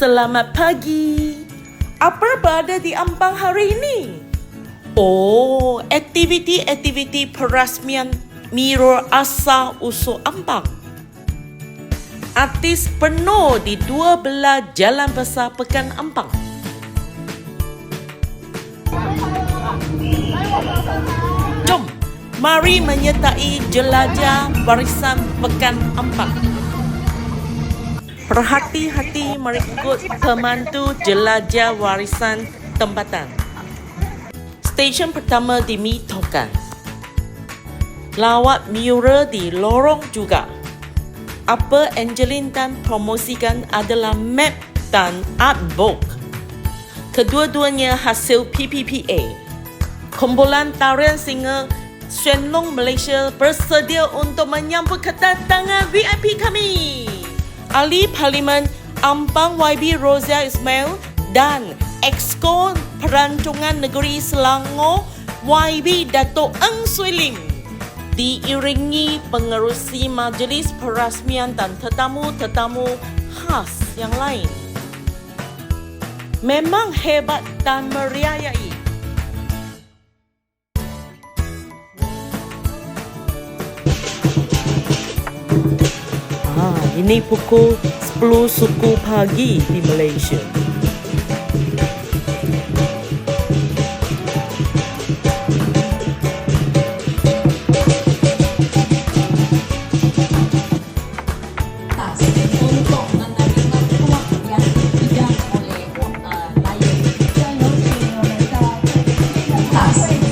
Selamat pagi. Apa berada di Ampang hari ini? Oh, aktiviti-aktiviti perasmian Miro Asa Usul Ampang. Artis penuh di dua belah jalan besar Pekan Ampang. Jom, mari menyertai jelajah barisan Pekan Ampang. Perhati-hati mengikut pemandu jelajah warisan tempatan. Stesen pertama di Mitokan. Lawat mural di lorong juga. Apa Angelin dan promosikan adalah map dan artbook. Kedua-duanya hasil PPPA. Kumpulan tarian singer Shen Long Malaysia bersedia untuk menyambut kedatangan VIP kami. Ahli Parlimen Ampang YB Rozia Ismail dan Exco Perancangan Negeri Selangor YB Dato' Eng Swee Lim diiringi pengerusi majlis perasmian dan tetamu-tetamu khas yang lain. Memang hebat dan meriayai. Ini pukul 10 suku pagi di Malaysia.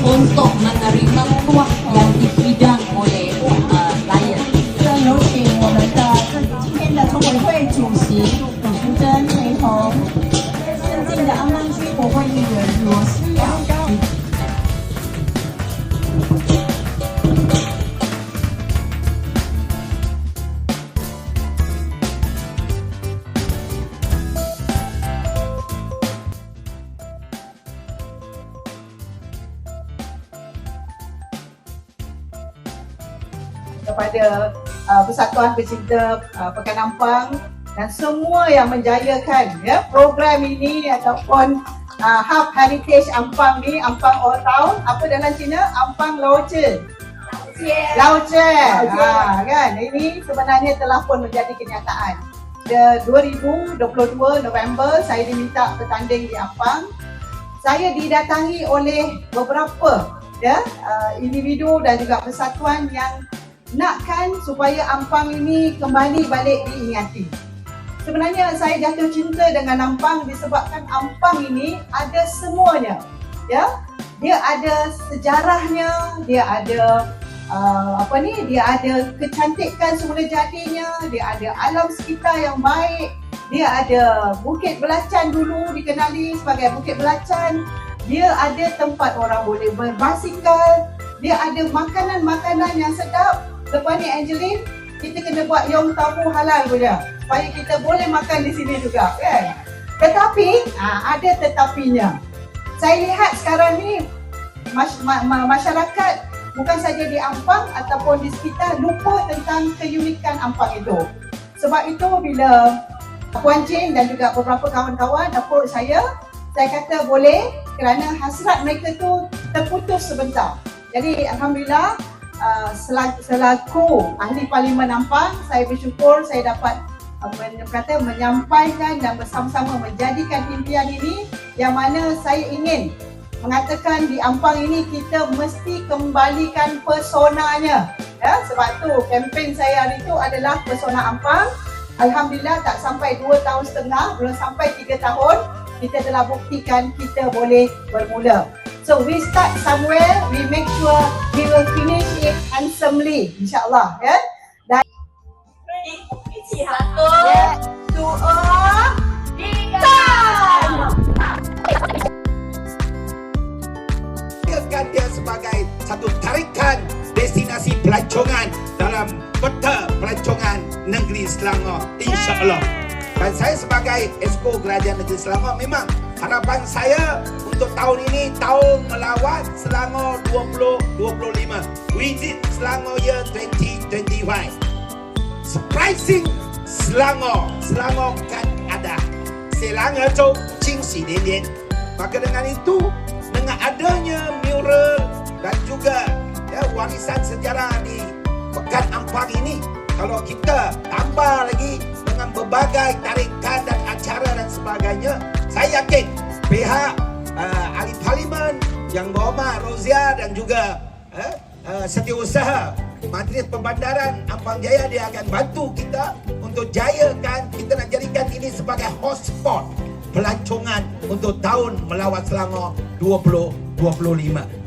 untuk menerima tuak yang kepada uh, Persatuan Pecinta uh, Pekan Ampang dan semua yang menjayakan ya program ini ataupun uh, Hub Heritage Ampang ni Ampang Old Town apa dalam Cina Ampang Lauce. Lauce. Ha kan ini sebenarnya telah pun menjadi kenyataan. The 2022 November saya diminta bertanding di Ampang. Saya didatangi oleh beberapa ya uh, individu dan juga persatuan yang nakkan supaya Ampang ini kembali balik diingati. Sebenarnya saya jatuh cinta dengan Ampang disebabkan Ampang ini ada semuanya. Ya. Dia ada sejarahnya, dia ada uh, apa ni? Dia ada kecantikan semula jadinya, dia ada alam sekitar yang baik, dia ada Bukit Belacan dulu dikenali sebagai Bukit Belacan. Dia ada tempat orang boleh berbasikal, dia ada makanan-makanan yang sedap. Lepas ni Angeline, kita kena buat yong tamu halal punya supaya kita boleh makan di sini juga kan. Tetapi ha, ada tetapinya. Saya lihat sekarang ni mas- ma- ma- masyarakat bukan saja di Ampang ataupun di sekitar lupa tentang keunikan Ampang itu. Sebab itu bila Puan Jane dan juga beberapa kawan-kawan approach saya, saya kata boleh kerana hasrat mereka tu terputus sebentar. Jadi Alhamdulillah uh, selaku, ahli Parlimen Ampang, saya bersyukur saya dapat kata menyampaikan dan bersama-sama menjadikan impian ini yang mana saya ingin mengatakan di Ampang ini kita mesti kembalikan personanya. Ya, sebab tu kempen saya hari itu adalah persona Ampang. Alhamdulillah tak sampai 2 tahun setengah, belum sampai 3 tahun, kita telah buktikan kita boleh bermula. So we start somewhere, we make sure we will finish it handsomely, insyaAllah. Ya? Dan 一起 satu, dua, tiga. Biarkan dia sebagai satu tarikan destinasi pelancongan dalam peta pelancongan negeri Selangor insya-Allah. Dan saya sebagai Esko Kerajaan Negeri Selangor memang harapan saya untuk tahun ini tahun melawat Selangor 2025. Visit Selangor year 2025. Surprising Selangor. Selangor kan ada. Selangor Chou Ching Si Lien. Maka dengan itu, dengan adanya mural dan juga ya, warisan sejarah di Pekan Ampang ini, kalau kita tambah lagi dengan berbagai tarikan dan acara dan sebagainya, saya yakin pihak uh, ahli parlimen yang berhormat Rozia dan juga uh, uh, setiausaha Majlis Pembandaran Ampang Jaya dia akan bantu kita untuk jayakan kita nak jadikan ini sebagai hotspot pelancongan untuk tahun melawat Selangor 2025.